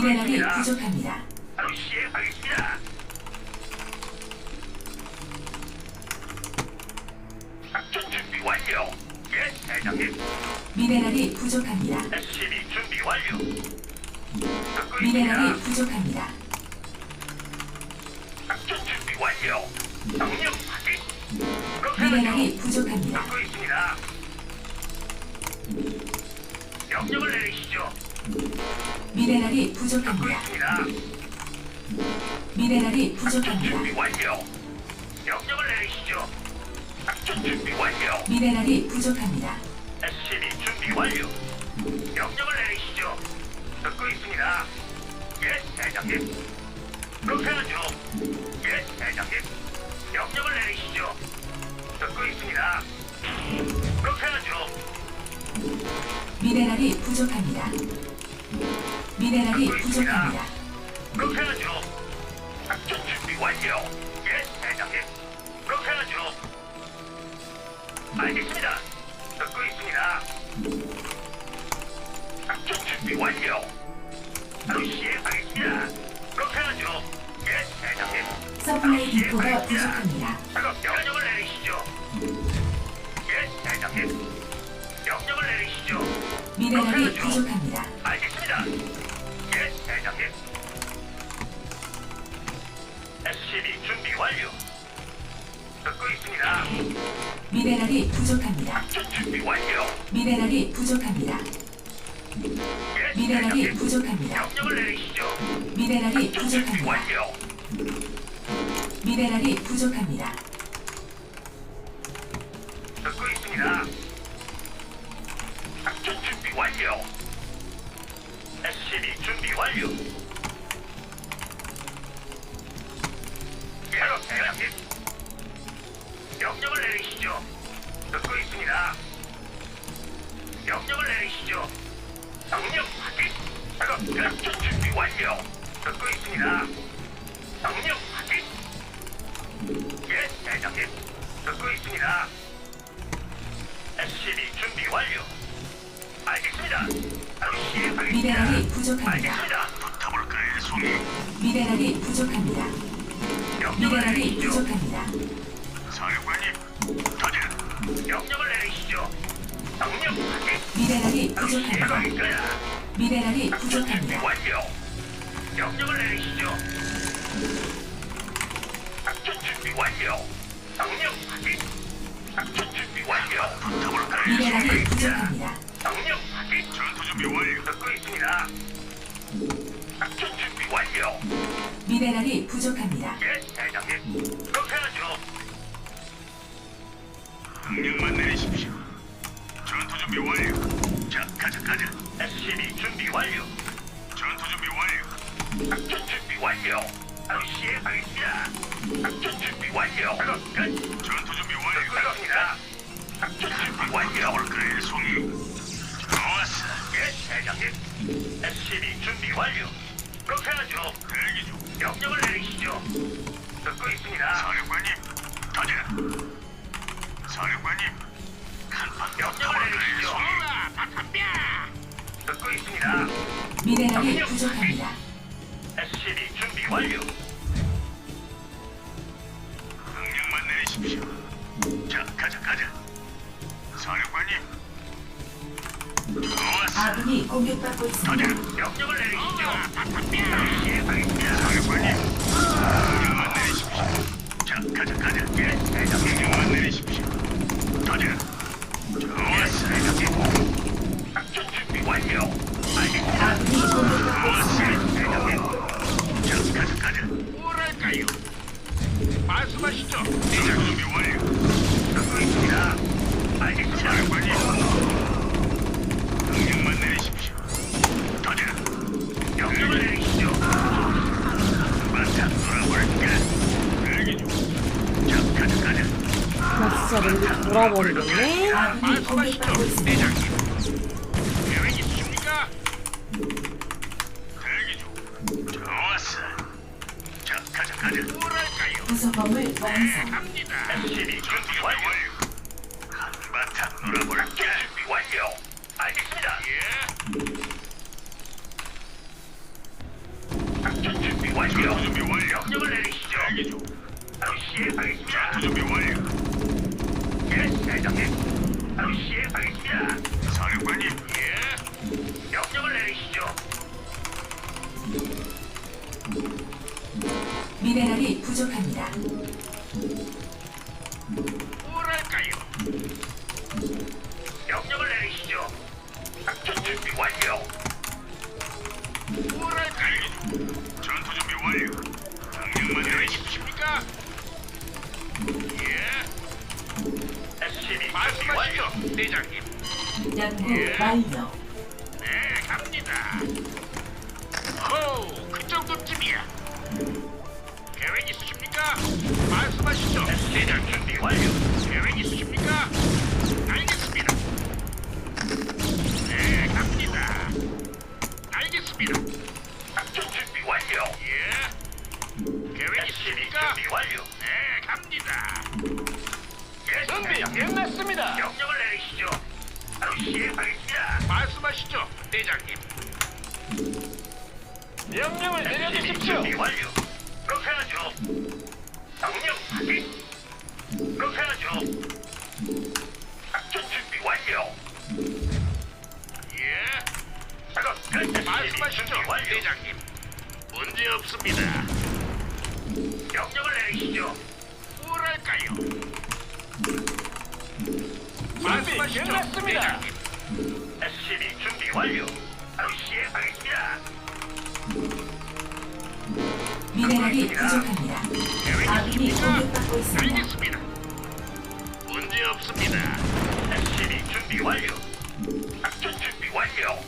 미네랄이 있습니다. 부족합니다. 바로 시행하겠습니다. 작전 준비 완료. 예, 대장님. 미네랄이 부족합니다. SCB 준비 완료. 듣고 미네랄이 있습니다. 부족합니다. 작전 준비 완료. 명령 확인. 그렇게 하죠. 미네랄이 부족합니다. 듣고 있습니다. 명령을 내리시죠. 미네랄이 부족합니다. 미네랄이 부족합니다. 준비 완료. 명령을 내리시죠. 작전 준비 완료. 미네랄이 부족합니다. SCB 준비 완료. 명령을 내리시죠. 듣고 있습니다. 예, 대장님. 그렇게 하죠. 예, 대장님. 명령을 내리시죠. 듣고 있습니다. 그렇게 하죠. 미네랄이 부족합니다. 미네랄이 부족합니다. 그렇게 하죠. 작전 준비 완료. 예, 대장님. 그렇게 하죠. 알겠습니다. 듣고 있습니다. 작전 준비 완료. 바로 시행하겠습니다. 그렇게 하죠. 예, 대장님. 서플라이 디포가 부족합니다. 작업 명령을 내리시죠. 예, 대장님. 명령을 내리시죠. 미네랄이 부족합니다. 예, 대장님. SCB 준비 완료. 듣고 있습니다. 미네랄이 부족합니다. 작전 준비 완료. 미네랄이 부족합니다. 예, 미네랄이 대장님. 부족합니다. 명령을 내리시죠. 미네랄이 작전 준비 부족합니다. 완료. 미네랄이 부족합니다. 완료. 듣고 있습니다. 명령 확인. 예, 대장님. 듣고 있습니다. SCB 준비 완료. 알겠습니다. 바로 시행하겠습니다. 미네랄이 부족합니다. 알겠습니다. 붙어볼까요, 송이? 미네랄이 부족합니다. 명령을 미네랄이 내리시죠. 부족합니다. 사령관님, 가자. 명령을 내리시죠. 명령 확인. 미네랄이 바로 부족합니다. 시행하겠습니다. 미네랄이 부족합니다. 완료. 명령을 내리시죠. 작전 준비 완료. 명령 확인. 작전 준비 완료. 붙어볼까요, 미네랄이 부족합니다. 명령 확인. 전투 준비 완료. 듣고 있습니다. 작전 준비 완료. 미네랄이 부족합니다. 예, 대장님. 그렇게 하죠. 명령만 내리십시오. 전투 준비 완료. 자, 가자, 가자. SCB 준비 완료. 전투 준비 완료. 작전 준비 완료. 바로 시행하겠습니다. 작전 준비 완료. 작업 끝. 전투 준비 완료. 그렇습니다. 작전 준비 완료. 올 그래, 송이. 좋았어. 예, 대장님. SCB 준비 완료. 그렇게 하죠. 대기 중. 명령을 내리시죠. 듣고 있습니다. 사령관님, 가자. 사령관님, 간판 명령을 내리시죠. 듣고 있습니다. 미네랄이 부족합니다. 완료. 명령만 내리십시오. 자, 가자, 가자. 사령관님. 좋았어. 아군이 공격받고. 있습니다. 명령을 내리시죠. 시행하겠습니다. 사령관님. 명령만 내리십시오. 자, 가자, 가자. 예, 대장님. 명령만 내리십시오. 가자. 좋았어, 대장님. 작전 준비 완료. 알겠습니다. 아군이 공격받고 있습니다. 자, 가자, 가자. 뭐랄까요? 말씀하시죠. 대장 준비 완료. 듣고 있습니다. 알겠습니다. 명령만 내리십시오. 가자. 명령을 내리시죠. 돌아볼까? 대기 중. 자, 가자, 가자. 나 진짜 렌즈 돌아버리겠네. 부족합니다. 뭐랄까요? 명령을 내리시죠. 작전 준비 완료. 뭐랄까요? 전투 준비 완료. 명령만 내리십니까? 예. SCB 말씀하시죠, 대장님. 연구 완료. 준비 완료. 계획 있으십니까? 알겠습니다. 네, 갑니다. 알겠습니다. 작전 준비 완료. 예. 계획 있으십니까? 준비 완료. 네, 갑니다. 예, 준비 끝났습니다. 명령을 내리시죠. 바로 시행하겠습니다. 말씀하시죠, 대장님. 명령을 내려주십시오. 준비 완료. 그렇게 하죠. 명령 확인. 그렇게 하죠. 작전 준비 완료. 예. 작업 끝. 말씀하시죠, 대장님. 문제 없습니다. 명령을 내리시죠. 뭐랄까요? 말씀하시죠, 대장님. SCB 준비 완료. 미네랄이 부족합니다. 아군이 공격받고 있습니다. 알겠습니다. 문제 없습니다. SCB 준비 완료. 작전 준비 완료.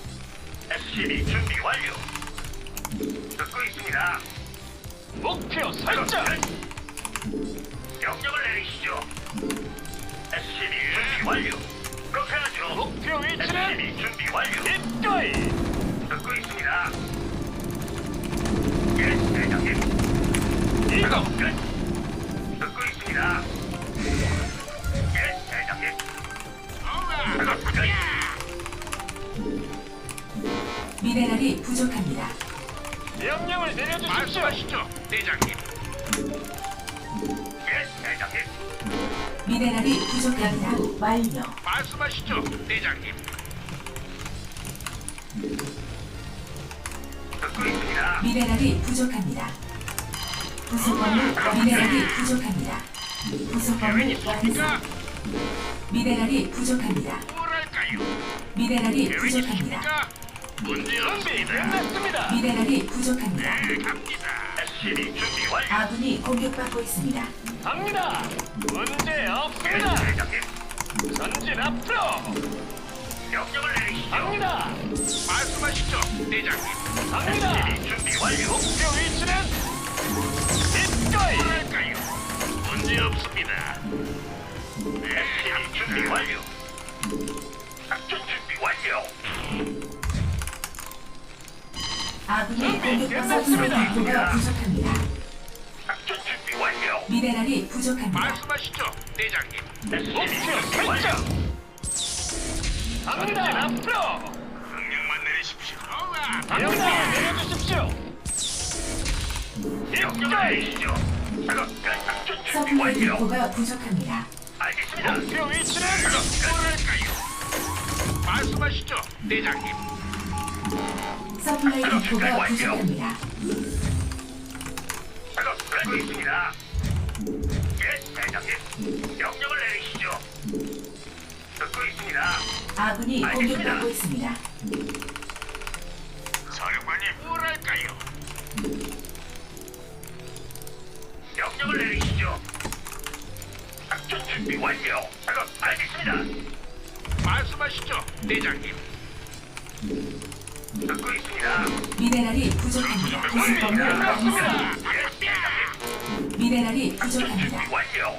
SCB 준비 완료. 듣고 있습니다. 목표 설정. 명령을 내리시죠. SCB 준비 완료. 그렇게 하죠. 목표 위치는 SCB 준비 완료. 입거이. 듣고 있습니다. 예, 대장님. 이거 끝. 듣고 있습니다. 예, 대장님. 작업 끝. 미네랄이 부족합니다. 명령을 내려주십시오. 말씀하시죠, 대장님. 예, 대장님. 미네랄이 부족합니다. 완료. 말씀하시죠, 대장님. 미네랄이 부족합니다. 부속건물 미네랄이 부족합니다. 부속건물? 완성. 미네랄이 부족합니다. 뭐랄까요? 미네랄이 부족합니다. 문제 없습니다. 끝났습니다. 미네랄이 부족합니다. 네, 갑니다. SCB 준비 완료. 아군이 공격받고 있습니다. 갑니다. 문제 없습니다. 대장님. 전진 앞으로. 명령을 내리시죠. 갑니다. 말씀하시죠, 대장님. 갑니다. 준비 완료. 목표 위치는 입거이. 뭐랄까요? 문제 없습니다. 네, 준비 완료. 작전 준비 완료. 아군이 준비 공격받고. 끝났습니다. 인구가 부족합니다. 작전 준비 완료. 미네랄이 부족합니다. 말씀하시죠, 대장님. 목표 설정. 갑니다. 앞으로. 명령만 내리십시오. 명령 내려주십시오. 명령 내리시죠. 작업 끝. 작전 준비 서플라이 완료. 인구가 부족합니다. 알겠습니다. 목표 위치는 뭐랄까요? 말씀하시죠, 대장님. 서플라이 인구가 부족합니다. 작업 끝 있습니다. 예, 대장님. 명령을 내리시죠. 듣고 있습니다. 아군이 공격받고 있습니다. 사령관님 뭐랄까요? 명령을 내리시죠. 작전 준비 완료. 작업 알겠습니다. 말씀하시죠, 대장님. 듣고 있습니다. 미네랄이 부족합니다. 대장님. 미네랄이 부족합니다. 완료.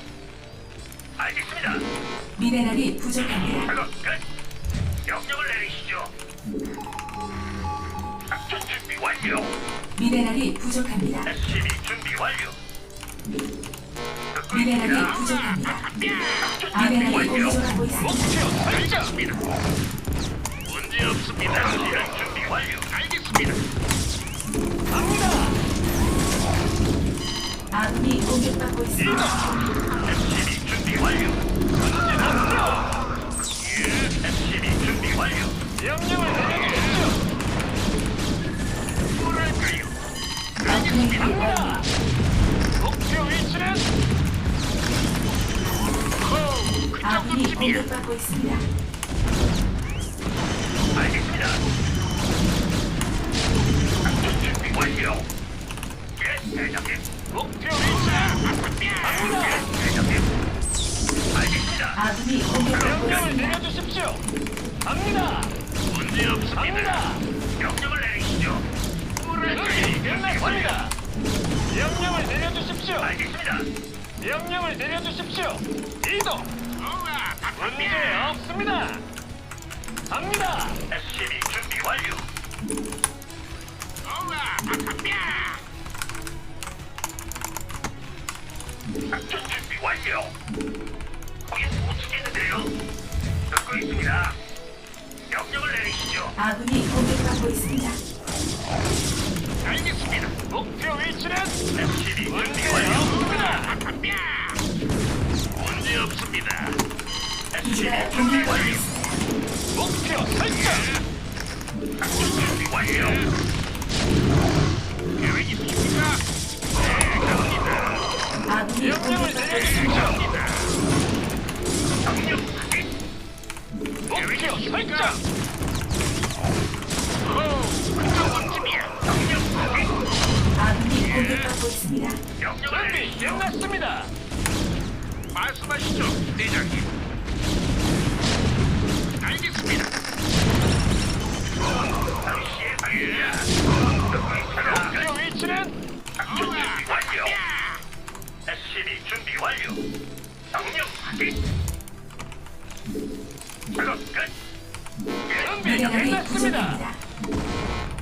알겠습니다. 미네랄이 부족합니다. 작업 끝. 명령을 내리시죠. 작전 준비 완료. 미네랄이 부족합니다. SCB 준비 완료. 미네랄이. 부족합니다. 미네랄이 완료. 공격받고 있습니다. 목표 설정입니다. 문제 없습니다. 실행 준비 완료. 알겠습니다. 갑니다. 아군이 공격받고 있습니다. SCB 준비 완료. SCB 준비 아군이 공격받고 있습니다. 알겠습니다. 아군이 공격받고 있습니다. 아군이 공격받고 있습니다. 내려주십시오. 갑니다. 문제 없습니다. 명령을 내리시죠. 준비 끝났습니다. 명령을 내려주십시오. 알겠습니다. 명령을 내려주십시오. 이동. 문제 없습니다. 갑니다. SCB 준비 완료. 작전 준비 완료. 거긴 못 치겠는데요. 듣고 있습니다. 아군이 공격받고 있습니다. 알겠습니다. 목표 위치는 문제. 없습니다. 문제 없습니다. 기지가 공격받고. 있습니다. 목표 설정. 준비 완료. 계획 있으십니까? 네, 갑니다. 아군이 명령을 공격받고 있습니다. 내려주십시오. 명령 확인. 목표 설정. 공격받고 있습니다. 명령을 준비 내리시죠. 끝났습니다. 말씀하시죠, 대장님. 알겠습니다. 목표 위치는 작전 준비 완료. SCB 준비 완료. 명령 확인. 작업 끝. 예, 준비 미네랄이 끝났습니다. 부족합니다.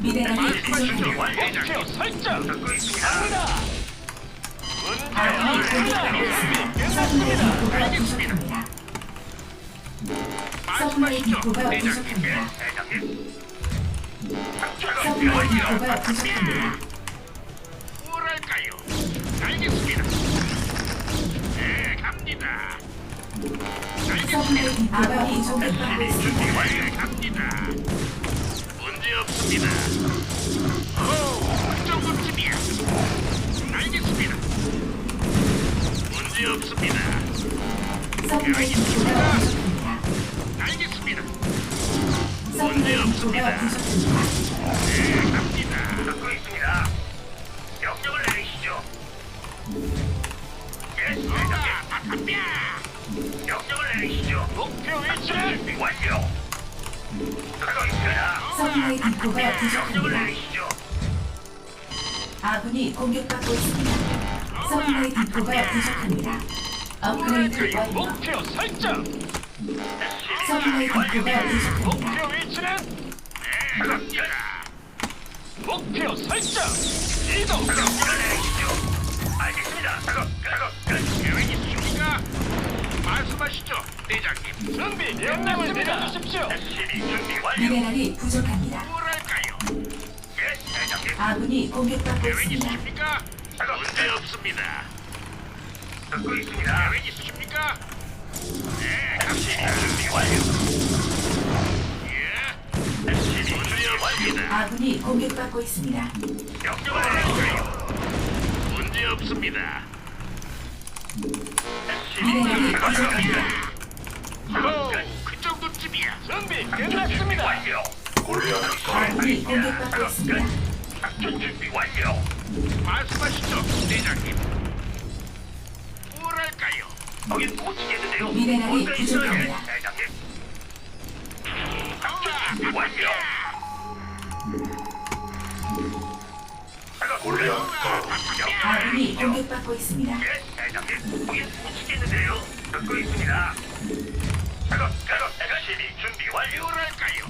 미네랄이 말씀하시죠, 부족합니다. 목표 설정. 갑니다. 아군이. 공격받고 있습니다. 준비 서플라이 끝났습니다. 디포가 부족합니다. 서플라이 디포가 부족합니다. 서플라이. 디포가 부족합니다. 뭐랄까요? 알겠습니다. 네, 갑니다. 알겠습니다. 디포가 준비 있습니다. 완료. 갑니다. 문제 없습니다. 오, 그 정도쯤이야. 알겠습니다. 문제 없습니다. 디포가 부족합니다. 알겠습니다. 디포가 부족합니다. 네, 갑니다. 있습니다. 디포가 명령을 부족합니다. 아군이 공격받고 있습니다. 서플라이 디포가 부족합니다. 업그레이드 완료. 목표 설정. 서플라이 디포가 부족합니다. 목표 위치는 네. 목표 설정. 이동. 알겠습니다. 작업, 작업, 끝. 계획 있으십니까? 말씀하시죠, 대장님. 준비 명령을 내려주십시오. SCB 준비 완료. 미네랄이 부족합니다. 뭐랄까요? 예, 대장님. 아군이 공격받고 계획 있습니다. 있으십니까? 작업 문제 없습니다. 듣고 있습니다. 계획 있으십니까? 네, SCB 준비 완료. 예, SCB 준비 완료입니다. 아군이 공격받고 있습니다. 명령을 내리시죠. 문제 없습니다. 완료. 부족합니다. 그 정도쯤이야. 준비 끝났습니다. 완료. 아군이 공격받고 있습니다. 작전 준비 완료. 말씀하시죠, 대장님. 뭐랄까요? 거긴 못 치겠는데요. 미네랄이 부족합니다. 대장님. 작전 준비 완료. 작업 끝. 아군이 공격받고 있습니다. 예, 대장님. 거긴 못 치겠는데요. 듣고 있습니다. 작업, 작업, SCB 준비 완료. 뭐랄까요?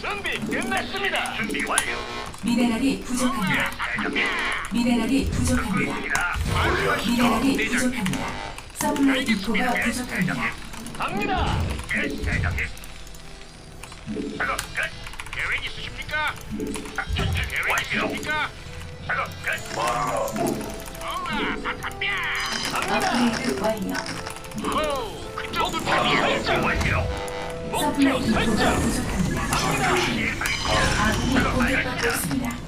준비 끝났습니다. 준비 완료. 미네랄이 부족합니다. 대장님. 미네랄이 듣고 부족합니다. 있습니다. 말씀하시죠, 미네랄이 대장님. 부족합니다. 서플라이 디포가 예, 부족합니다. 대장님. 갑니다. 예, 대장님. 작업 끝. 계획 있으십니까? 작전 준비 계획 있으십니까? 작업 끝. 업그레이드 디포가 설정. 부족합니다. 아군이 공격받고 있습니다.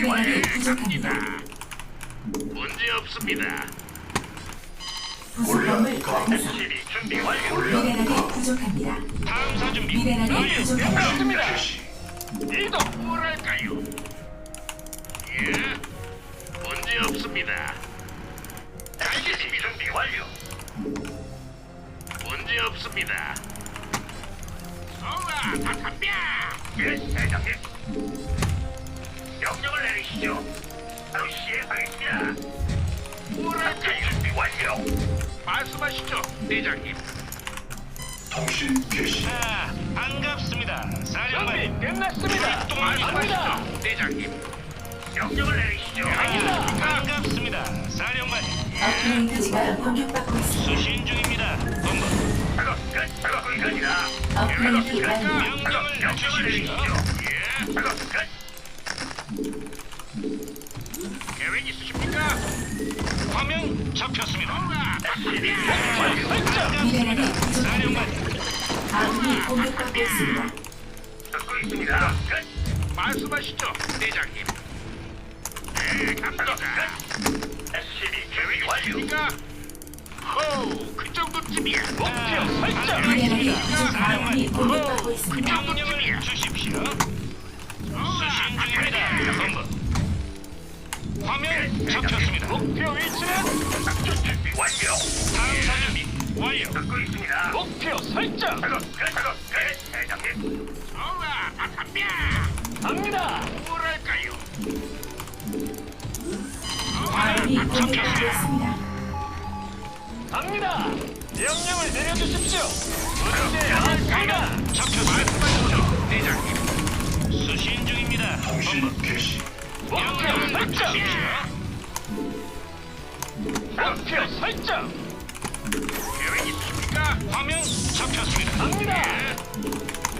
미네랄이 부족합니다. 문제 없습니다. 부속범을 완성. SCB 준비 완료. 미네랄이 부족합니다. 탐사 준비 미네랄이 부족합니다. 끝났습니다. 이동 뭐랄까요? 예, 문제 없습니다. 알겠습니다. 준비 완료. 문제 없습니다. 어라, 다 담배. 예, 대장님. 명령을 내리시죠. 바로 시행하겠습니다. 뭐랄까요? 준비 완료. 말씀하시죠, 대장님. 통신 개시 아, 반갑습니다. 준비 끝났습니다. 또 갑니다. 말씀하시죠, 대장님. 명령을 내리시죠. 갑니다. 반갑습니다, 사령관님. 업그레이드지가 공격받고 있습니다. 수신 중입니다. 본부. 작업 끝. 작업 끝이다. 업그레이드 완료. 명령을. 예. 작업 끝. 계획 있으십니까? 화면 잡혔습니다. 설정. 미네랄이 부족합니다. 아군이 공격받고 있습니다. 듣고 있습니다. 끝. 말씀하시죠, 대장님. 네, 갑니다. SCB 계획 완료입니까? 호우, 그 정도쯤이야. 목표 설정. 미네랄이 부족. 아군이 공격받고 그 있습니다. 정도쯤이야. 주십시오. 수신 중입니다. 본부. 화면 잡혔습니다. 목표 위치는 작전 준비 완료. 탐사 준비 완료. 듣고 있습니다. 목표 설정. 작업 끝. 작업 끝. 대장님. 어라, 아. 갑니다. 뭐랄까요? 아군이 공격받고 있습니다. 갑니다. 명령을 내려주십시오. 문제. 잡혀 말씀하시죠, 대장님. 수신 중입니다. 통신 개시 목표 설정. 목표 설정. 계획 있으십니까? 화면 잡혔습니다. 갑니다.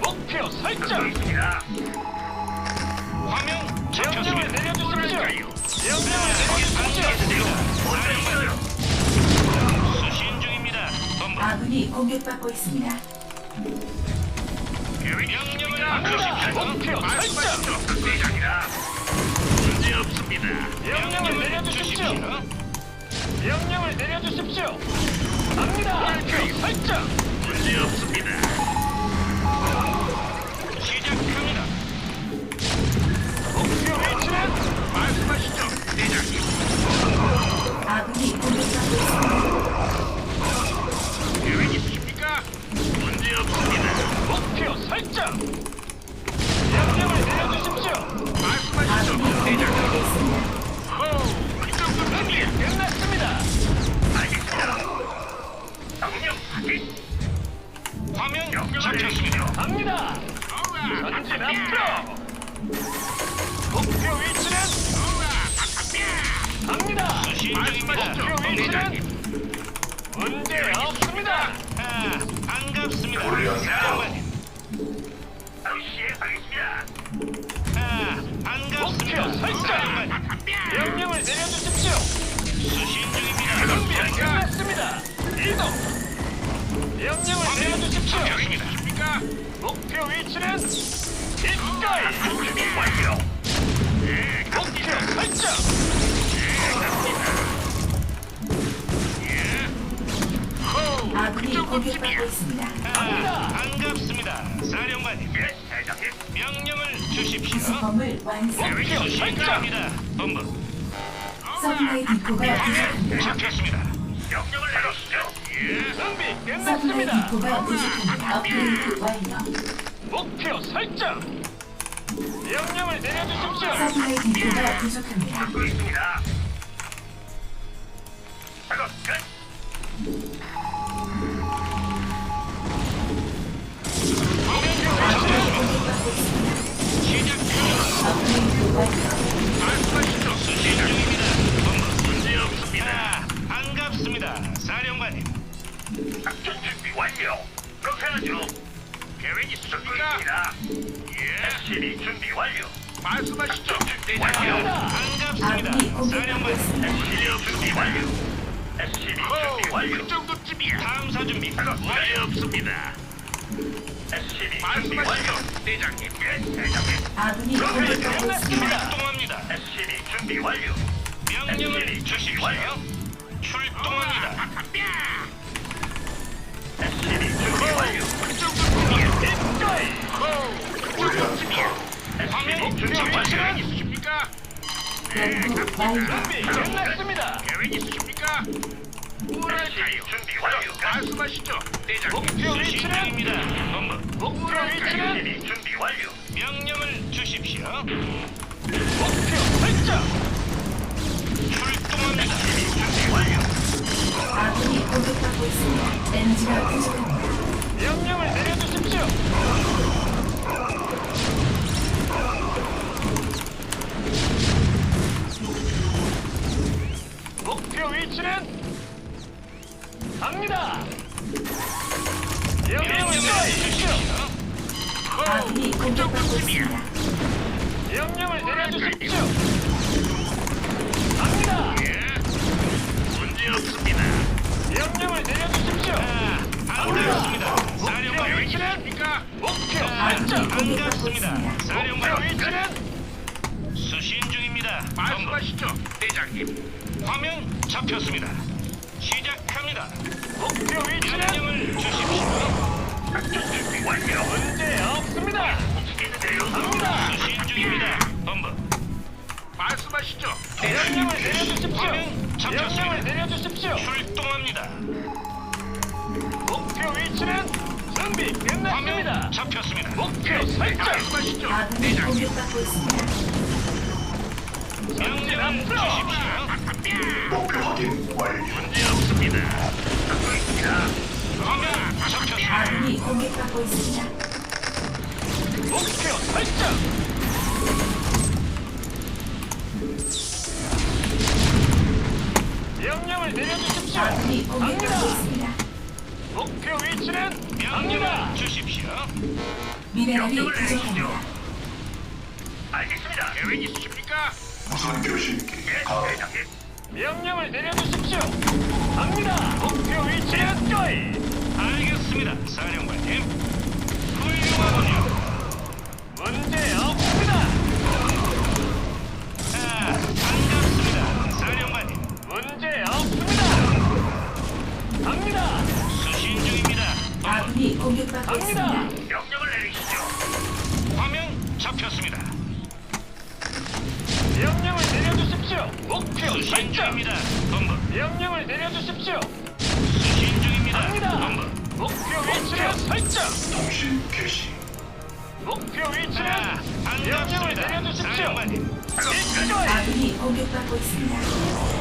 목표 듣고 설정. 있습니다. 화면 잡혔습니다. 내려주십시오. 명령을? 수신 중입니다. 아군이 공격받고 있습니다. 목표. 문제 없습니다. 명령을 내려주십시오. 명령을 내려주십시오. 갑니다. 목표 설정. 문제 없습니다. 내려주십시오. 수신 중입니다. 준비 끝났습니다. 이동. 명령을 내려주십시오. 있으십니까? 목표 위치는 이까이. 준비 완료. 네, 목표 설정. 아군이. 공격받고 있습니다. 아, 반갑습니다. 사령관님. 예, 대장님. 명령을 주십시오. 부속범을 완성. 수신입니다. 본부. 서플라이 디포가 부족합니다. 명령을. 예. 준비 서플라이 끝났습니다. 디포가 부족합니다. 업그레이드 완료. 목표 설정. 명령을 내려주십시오. 서플라이 디포가 부족합니다. 듣고 있습니다. 작업 끝. 시작합니다. 업그레이드 완료. 반갑습니다. 사령관님. 작전 준비 완료. 그렇게 하죠. 계획 있으십니까? 예. SCB 준비 완료. 말씀하시죠. 준비 완료. 아군이 공격받고 있습니다. SCB 준비 완료. SCB 준비 완료. 그 정도쯤이야. 탐사 준비. 문제 없습니다. SCB 준비 완료. 대장님. 예, 대장님. 아군이 공격받고 있습니다. 출동합니다. SCB 준비 완료. 명령을 주십시오. 출동합니다. SCB 있습니다. 엔지가. 명령을 내려주십시오. 목표 위치는 갑니다. 명령을 내려주십시오. 아군이 공격받고 있습니다. 명령을 내려주십시오. 갑니다. 예. 문제 없습니다. 명령을 내려주십시오. 목표 사령관 위치는? 목표 있습니다. 목표 사령관 위치는 수신 중입니다. 말씀하시죠, 대장님. 화면 잡혔습니다. 시작합니다. 목표 위치는 명령을 주십시오. 작전 완료. 문제 없습니다. 갑니다. 수신 중입니다. 본부. 말씀하시죠. 명령을 내려주십시오. 화면 잡혔습니다. 명령을 내려주십시오. 출동합니다. 목표 위치는 준비 끝났습니다. 화면 잡혔습니다. 목표 설정. 말씀하시죠. 아군이 공격받고 있습니다. 명령을 주십시오. 목표 확인 완료. 문제 없습니다. 화면 잡혔습니다. 아군이 공격받고 있습니다. 목표 설정. 명령을 내려주십시오. 아군이 공격받고 갑니다. 있습니다. 목표 위치는. 명령을 주십시오. 미네랄이 명령을 내리시죠. 부족합니다. 알겠습니다. 계획 있으십니까? 무선 교신기 예, 가도 대장님. 명령을 내려주십시오. 갑니다. 목표 위치는 거의. 알겠습니다, 사령관님. 훌륭하군요. 문제 없습니다. 아, 반갑습니다, 사령관님. 문제 없습니다. 갑니다. 아군이 공격받고 갑니다. 있습니다. 명령을 내리시죠. 화면 잡혔습니다. 명령을 내려주십시오. 목표 수신 설정. 중입니다. 본부. 명령을 내려주십시오. 수신 중입니다. 갑니다. 본부. 목표 위치는 설정. 통신 개시 목표 위치는 아, 명령을 반갑습니다, 내려주십시오. 사령관님. 이거이 아군이 공격받고 있습니다.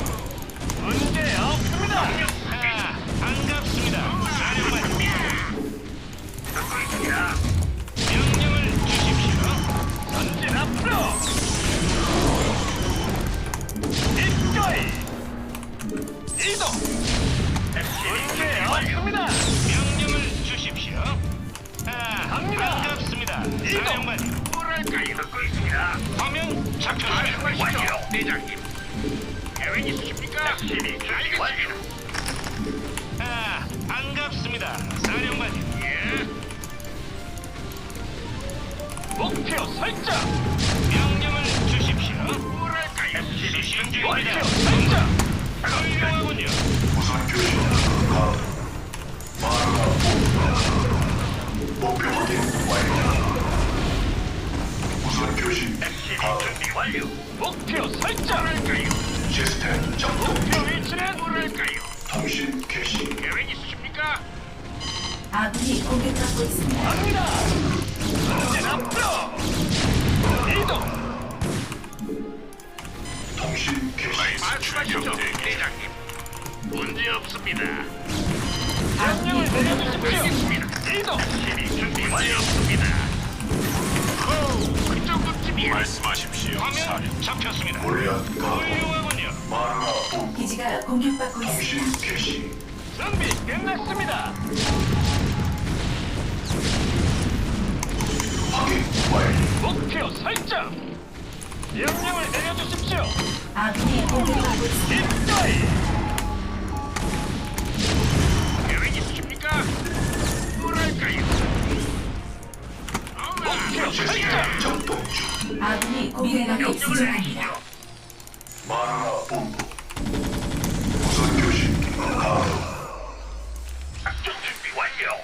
준비 완료. 목표 설정. 뭐랄까요? 시스템 작동 목표 위치는 뭐랄까요? 통신 개시 계획 있으십니까? 아군이 공격받고 있습니다. 갑니다. 전진 앞으로. 이동. 통신 개시 말씀하시죠, 대장님. 문제 없습니다. 명령을 내려주십시오. 이동. 준비 완료 없습니다. 호, 말씀하십시오. 화면 잡혔습니다. 훌륭하군요. 마라 기지가 공격받고 있습니다. 준비 끝났습니다. 확인 목표 설정. 명령을 내려주십시오. 아군이 공격받고 있습니다. 아군이 공격받고 명령을. 내리시죠. 마누라 본부. 무선 교신기 가동. 작전 준비 완료.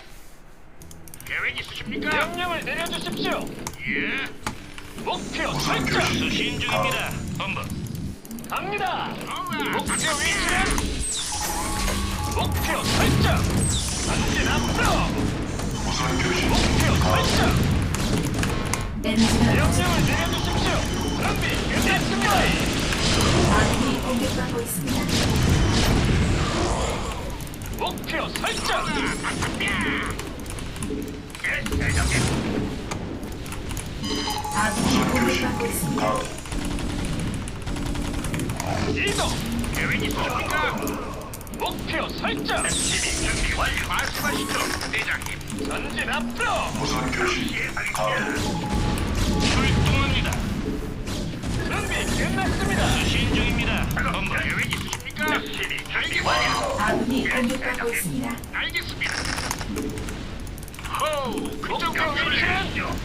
계획 있으십니까? 명령을 내려주십시오. 예. 목표 설정. 교신기 수신 중입니다. 본부. 갑니다. 목표 위치는 목표 설정. 전진 앞으로. 무선 교신기 목표 가동. 설정. 예. 가동. 이동. 계획 있으십니까? 목표 설정. SCB 준비 완료. 말씀하시죠, 대장님. 전진 앞으로. 무선 교신기 가동. 출동합니다. 준비 끝났습니다. 수신 중입니다. 본부 계획 있으십니까? SCB 준비 완료. 아군이 공격받고 있습니다. 알겠습니다. 호우, 그쪽 위치는? 내리시죠.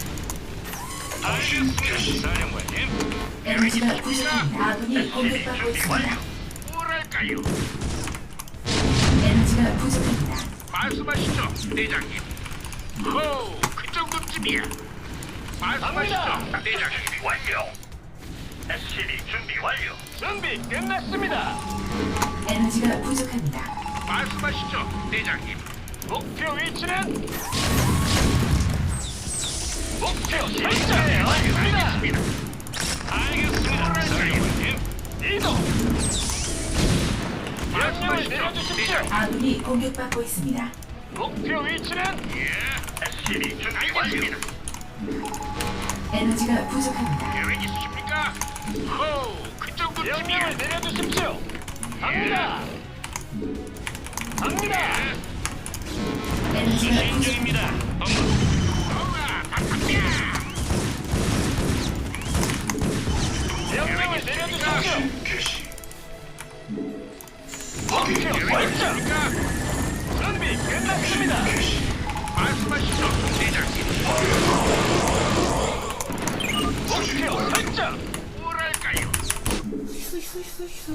알겠습니다, 사령관님. 에너지가 부족합니다. 아군이 공격받고 있습니다. 뭐랄까요? 에너지가 부족합니다. 말씀하시죠, 대장님. 호우, 그 정도쯤이야. 말씀하시죠. 대장님. 준비 완료. SCB 준비 완료. 준비 끝났습니다. 에너지가 부족합니다. 말씀하시죠, 대장님. 목표 위치는 목표 설정. 네, 완료입니다. 알겠습니다. 알겠습니다, 사령관님. 이동. 내려주십시오. 아군이 공격받고 있습니다. 목표 위치는 예, SCB 준비 완료. 에너지가 부족합니다. 계획 있으십니까? 호우, 그 정도쯤이야. 명령을 내려주십시오. 갑니다. 갑니다. 에너지가 수신. 중입니다. 바탕이야. 명령을 내려주십시오. 뭐랄까요? 슈슈슈슈.